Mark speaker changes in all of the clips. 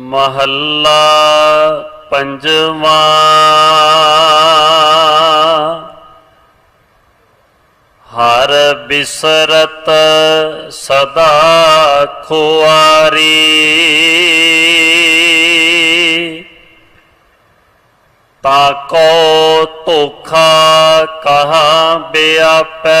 Speaker 1: ਮਹੱਲਾ ਪੰਜਵਾਂ। ਹਰ ਬਿਸਰਤ ਸਦਾ ਖੁਆਰੀ। ਤਾਕੋ ਧੋਖਾ ਕਹਾ ਬਿਆਪੈ।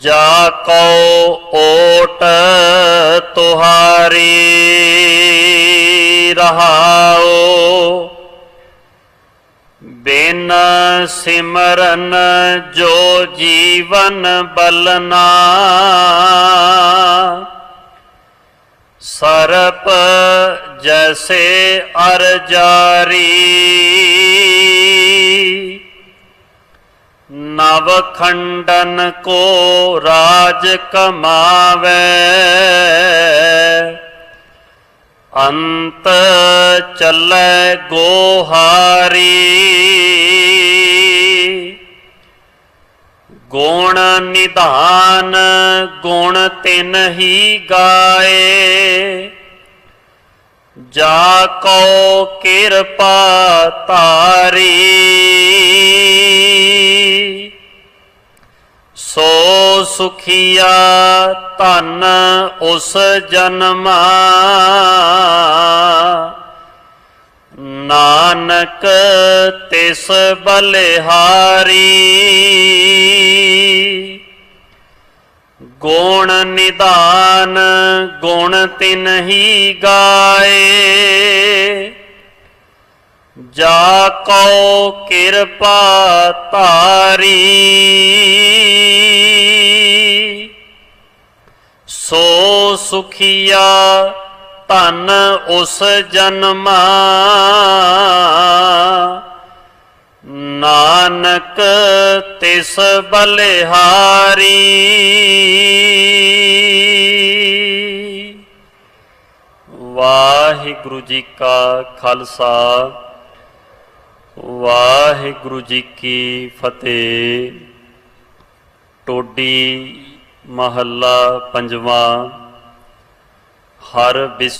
Speaker 1: ਜਾ ਕੋ ਓਟ ਤੁਹਾਰੀ ਰਹਾਓ ਬਿਨ ਸਿਮਰਨ ਜੋ ਜੀਵਨ ਬਲਨਾ ਸਰਪ ਜੈਸੇ ਅਰ ਜਾਰੀ। ਨਵ ਖੰਡਨ ਕੋ ਰਾਜ ਕਮਾਵੇ। ਅੰਤ ਚੱਲੇ ਗੋਹਾਰੀ। ਗੁਣ ਨਿਧਾਨ ਗੁਣ ਤਿਨ ਹੀ ਗਾਏ। ਜਾ ਕੋ ਕਿਰਪਾ ਤਾਰੀ ਸੋ ਸੁਖੀਆ ਧਨ ਉਸ ਜਨਮਾ। ਨਾਨਕ ਤਿਸ ਬਲਿਹਾਰੀ। ਗੁਣ ਨਿਦਾਨ ਗੁਣ ਤਿਨ ਹੀ ਗਾਏ। ਜਾ ਕੋ ਕਿਰਪਾ ਤਾਰੀ ਸੋ ਸੁਖੀਆ ਧਨ ਉਸ ਜਨਮਾ। ਨਾਨਕ ਤਿਸ ਬਲਿਹਾਰੀ। ਵਾਹਿਗੁਰੂ ਜੀ ਕਾ ਖਾਲਸਾ, ਵਾਹਿਗੁਰੂ ਜੀ ਕੀ ਫਤਿਹ। ਟੋਡੀ ਮਹੱਲਾ ਪੰਜਵਾਂ, ਹਰ ਬਿਸ